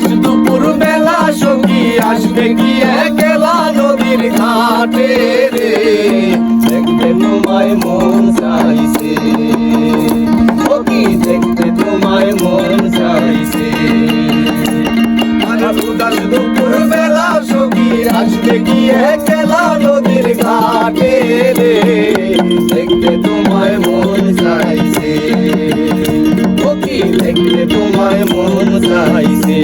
আজ দুপুর বেলা সখী আসবে কি একলা নদীর ঘাটে রে? দেখবে তোমায় মন তোমায় মন চাইছে।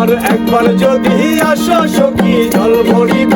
আর একবার যদি আসো সখী জল ভরিবে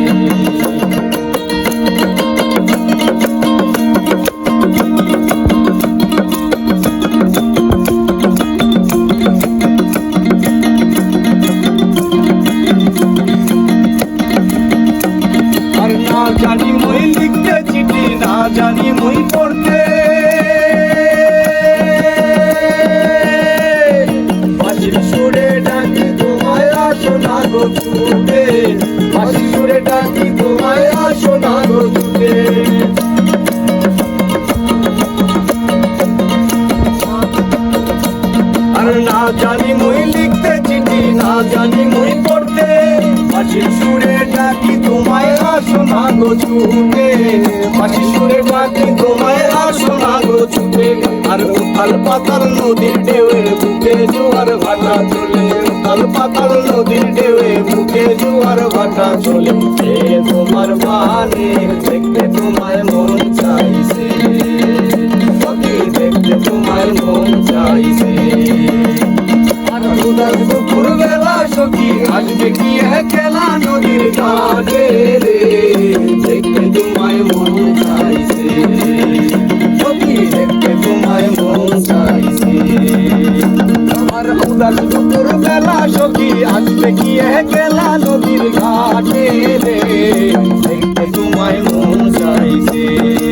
জানি মই লিখতে চিঠি না জানি মই পড়তে গো ছুটে বাঁশির সুরে ডাকি তোমায় আসো না গো ছুটে আর উথাল পাতাল নদীর ঢেউয়ে বুকে জোয়ার ভাটা চলে। উথাল পাতাল নদীর ঢেউয়ে বুকে জোয়ার ভাটা চলে। এ তোমার বানে দেখতে তোমায় মন চাইছে। দেখতে তোমার মন চাইছে। আর দুপুর বেলা সখী আসবে কি একলা নদীর ঘাটে রে? দেখতে তোমায় মন চাইছে। সখী দেখতে গেলা নদীর ঘাটে দেখতে তোমায় মন চাইছে।